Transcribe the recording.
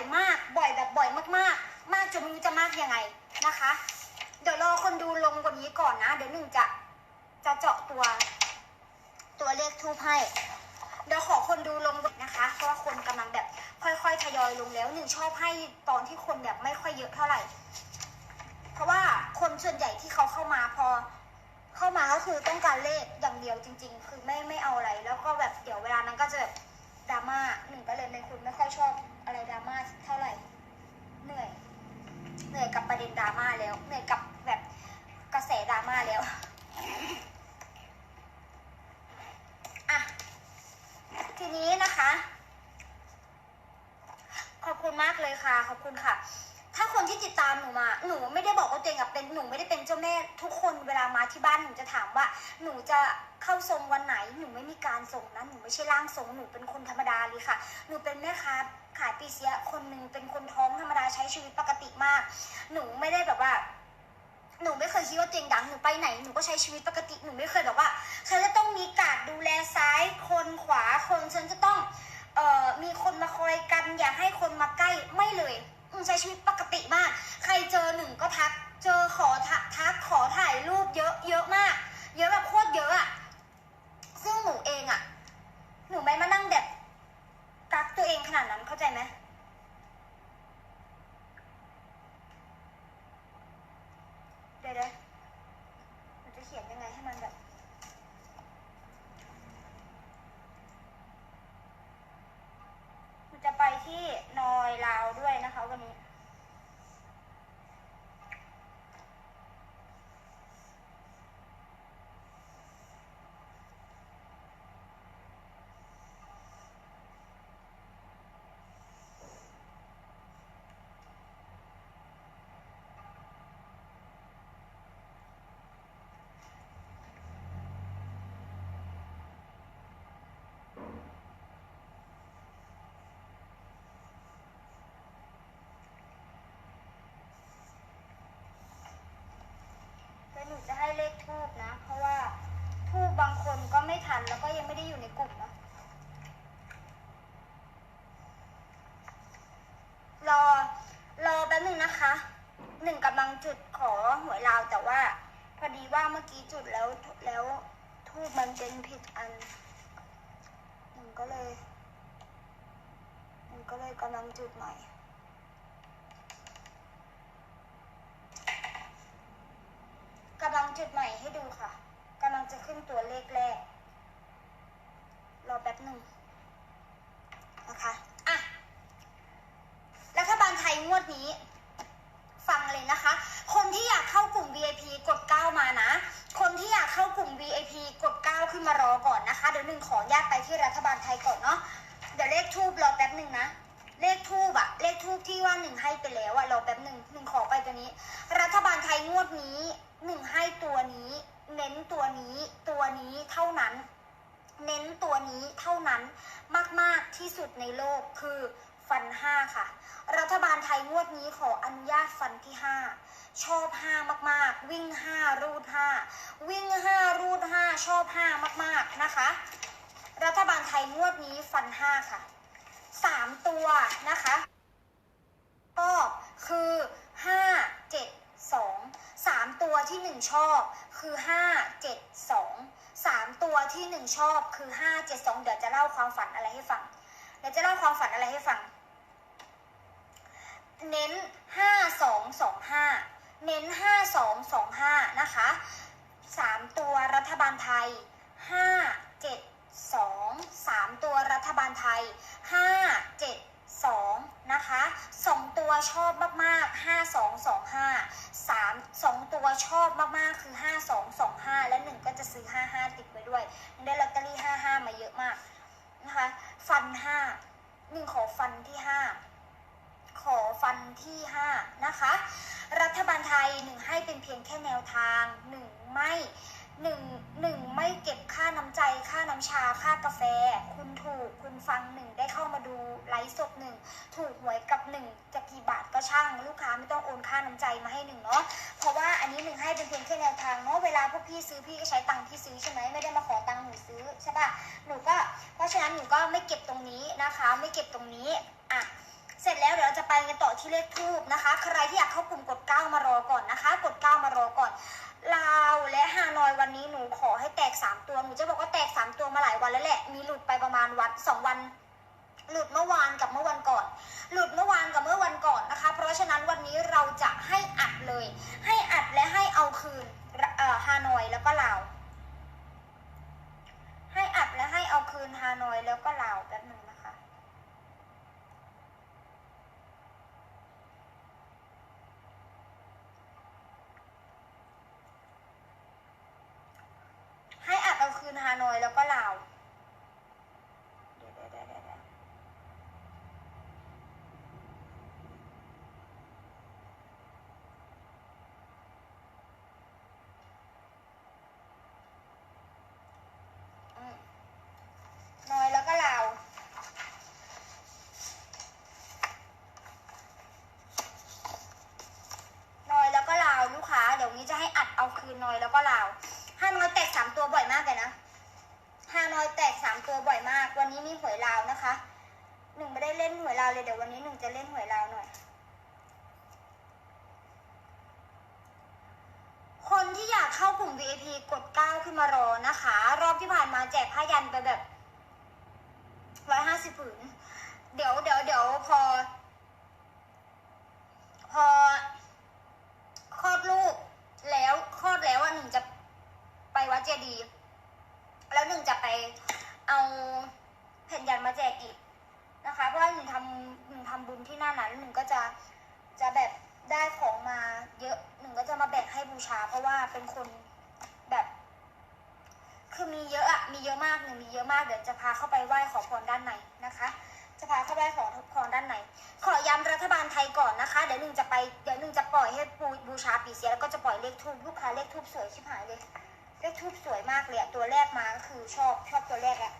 อยมาก บ่อยแบบบ่อยมากๆ มากจนไม่รู้จะมากยังไงนะคะ เดี๋ยวรอคนดูลงกว่านี้ก่อนนะ เดี๋ยวหนึ่งจะจะเจาะตัว ตัวเลขทูปให้ เดี๋ยวขอคนดูลงนะคะ เพราะว่าคนกำลังแบบค่อยๆทยอยลงแล้วหนึ่งชอบให้ตอนที่คนแบบไม่ค่อยเยอะเท่าไหร่ เพราะว่าคนส่วนใหญ่ที่เขาเข้ามาพอเข้ามาก็คือต้องการเลขอย่างเดียวจริง ๆ คือไม่ไม่เอาอะไร แล้วก็แบบเดี๋ยวเวลานั้นก็จะแบบดราม่าหนึ่งก็เลยเป็นคนไม่ค่อยชอบ อะไรดราม่าเท่าไหร่ เหนื่อย เหนื่อยกับประเด็นดราม่าแล้ว เหนื่อยกับแบบกระแสดราม่าแล้วอะทีนี้นะคะ ขอบคุณมากเลยค่ะ ขอบคุณค่ะ ถ้าคนที่ติดตามหนูมา หนูไม่ได้บอกว่าตัวเองเป็นหนูไม่ได้เป็นเจ้าแม่ทุกคนเวลามาที่บ้านหนูจะถามว่า หนูจะเข้าทรงวันไหน หนูไม่มีการส่งนะหนูไม่ใช่ร่างทรงหนูเป็นคนธรรมดาเลยค่ะ หนูเป็นแม่ค้า ขายปีเสียคนหนึ่งเป็นคนท้องธรรมดาใช้ชีวิตปกติมาก หนูไม่ได้แบบว่า หนูไม่เคยคิดว่าตัวเองดังหนูไปไหนหนูก็ใช้ชีวิตปกติหนูไม่เคยแบบว่าฉันจะต้องมีการดูแลซ้ายคนขวาคนฉันจะต้องเอ่อมีคนมาคอยกันอย่าให้คนมาใกล้ไม่เลยใช้ชีวิตปกติมาก ใครเจอหนึ่งก็ทัก เจอขอทักทักขอถ่ายรูปเยอะเยอะมาก เยอะแบบโคตรเยอะอะซึ่งหนูเองอะหนูไม่มานั่งแบบ กักตัวเองขนาดนั้นเข้าใจไหม เดี๋ยวเดี๋ยวหนูจะเขียนยังไงให้มันแบบ หนูจะไปที่นอยลาวด้วยนะคะวันนี้ แล้วหนูจะให้เลขทูบนะ เพราะว่าทูบบางคนก็ไม่ทันแล้วก็ยังไม่ได้อยู่ในกลุ่มนะรอรอแป๊บหนึ่งนะคะหนึ่งกำลังจุดขอหวยลาวแต่ว่า พอดีว่าเมื่อกี้จุดแล้วแล้วทูบมันเป็นผิดอันหนึ่งก็เลยหนึ่งก็เลยกำลังจุดใหม่ กำลัง จุดใหม่ให้ดูค่ะกำลังจะขึ้นตัวเลขแรก รอแป๊บหนึ่งนะคะอะรัฐบาลไทยงวดนี้ ฟังเลยนะคะ คนที่อยากเข้ากลุ่ม VIP กด 9 มานะ คนที่อยากเข้ากลุ่ม VIP กด 9 ขึ้นมารอก่อนนะคะ เดี๋ยวหนึ่งขออนุญาตไปที่รัฐบาลไทยก่อนเนาะเดี๋ยวเลขทูบรอแป๊บหนึ่งนะ เลขทูบอะเลขทูบที่ว่าหนึ่งให้ไปแล้วอะรอแป๊บหนึ่ง งวดนี้หนึ่งให้ตัวนี้ เน้นตัวนี้ ตัวนี้เท่านั้น เน้นตัวนี้เท่านั้นมากๆที่สุดในโลกคือฟันห้าค่ะ รัฐบาลไทยงวดนี้ขออนุญาตฟันที่ห้าชอบห้ามากๆ วิ่งห้ารูดห้าวิ่งห้ารูดห้าชอบห้ามากๆนะคะ รัฐบาลไทยงวดนี้ฟันห้าค่ะสามตัวนะคะ 1 ชอบ คือ 5 7 2 3 ตัวที่ 1 ชอบคือ 5 7 2 เดี๋ยวจะเล่าความฝันอะไรให้ฟัง เดี๋ยวจะเล่าความฝันอะไรให้ฟัง เน้น 5 2 2 5 เน้น 5 2 2 5 นะคะ 3 ตัวรัฐบาลไทย 5 7 2 3 ตัวรัฐบาลไทย 5 7 2 นะคะ 2 ตัวชอบมากๆ 5 2 2 5าสามสองตัวชอบมากๆคือห้าสองสองห้าและหนึ่งก็จะซื้อห้าห้าติดไว้ด้วย ได้ลอตเตอรี่ห้าห้ามาเยอะมากนะคะฟันห้าหนึ่งขอฟันที่ห้าขอฟันที่5นะคะ รัฐบาลไทยหนึ่งให้เป็นเพียงแค่แนวทางหนึ่งไม่ หนึ่งหนึ่งไม่เก็บค่าน้ำใจค่าน้ำชาค่ากาแฟ คุณถูกคุณฟังหนึ่งได้เข้ามาดูไลฟ์สดหนึ่งถูกหวยกับหนึ่งจะกี่บาทก็ช่าง ลูกค้าไม่ต้องโอนค่าน้ำใจมาให้หนึ่งเนาะเพราะว่าอันนี้หนึ่งให้เป็นเพียงแค่แนวทางเนาะเวลาพวกพี่ซื้อพี่ก็ใช้ตังค์ที่ซื้อใช่ไหมไม่ได้มาขอตังค์หนูซื้อใช่ปะหนูก็เพราะฉะนั้นหนูก็ไม่เก็บตรงนี้นะคะ ไม่เก็บตรงนี้อะเสร็จแล้วเดี๋ยวเราจะไปกันต่อที่เลขทูบนะคะ ใครที่อยากเข้ากลุ่มกดเก้ามารอก่อนนะคะ กดเก้ามารอก่อน ลาวและฮานอยวันนี้หนูขอให้แตกสามตัวหนูจะบอกว่าแตกสามตัวมาหลายวันแล้วแหละ มีหลุดไปประมาณวันสองวัน หลุดเมื่อวานกับเมื่อวันก่อน หลุดเมื่อวานกับเมื่อวันก่อนนะคะ เพราะฉะนั้นวันนี้เราจะให้อัดเลย ให้อัดและให้เอาคืนฮานอยแล้วก็ลาวให้อัดและให้เอาคืนฮานอยแล้วก็ลาวแป๊บหนึ่งนะคะ ให้อัดเอาคืนฮานอยแล้วก็ลาว เดี๋ยวเดี๋ยวเดี๋ยวเดี๋ยวเดี๋ยวอืมนอยแล้วก็ลาว นอยแล้วก็ลาวลูกค้า เดี๋ยวนี้จะให้ อัดเอาคืนนอยแล้วก็ลาวฮานอยแตกสามตัวบ่อยมากเลยนะฮานอยแตกสามตัวบ่อยมาก วันนี้มีหวยลาวนะคะหนึ่งไม่ได้เล่นหวยลาวเลยเดี๋ยววันนี้หนึ่งจะเล่นหวยลาวหน่อย คนที่อยากเข้ากลุ่ม VIP กด9ขึ้นมารอนะคะ รอบที่ผ่านมาแจกผ้ายันไปแบบร้อยห้าสิบผืน เดี๋ยวเดี๋ยวเดี๋ยวพอ พอคลอดลูกแล้วคลอดแล้วอะหนึ่งจะไปวัดเจดีย์แล้วหนึ่งจะไปเอาแผ่นยันมาแจกอีกนะคะ เพราะว่าหนึ่งทำหนึ่งทำบุญที่ห นั้นหนึ่งก็จะจะแบบได้ของมาเยอะหนึ่งก็จะมาแบ่งให้บูชา เพราะว่าเป็นคนแบบ คือมีเยอะอะมีเยอะมากหนึ่งมีเยอะมากเดี๋ยวจะพาเข้าไปไหว้ขอพรด้านในนะคะ จะพาเข้าไปขอพรด้านในขอย้ำรัฐบาลไทยก่อนนะคะ เดี๋ยวหนึ่งจะไปเดี๋ยวหนึ่งจะปล่อยให้บูบูชาปีเสียแล้วก็จะปล่อยเลขทูบลูกค้าเลขทูบสวยชิบหายเลยเลขทูบสวยมากเลยอะตัวแรกมาก็คือชอบชอบตัวแรกอะ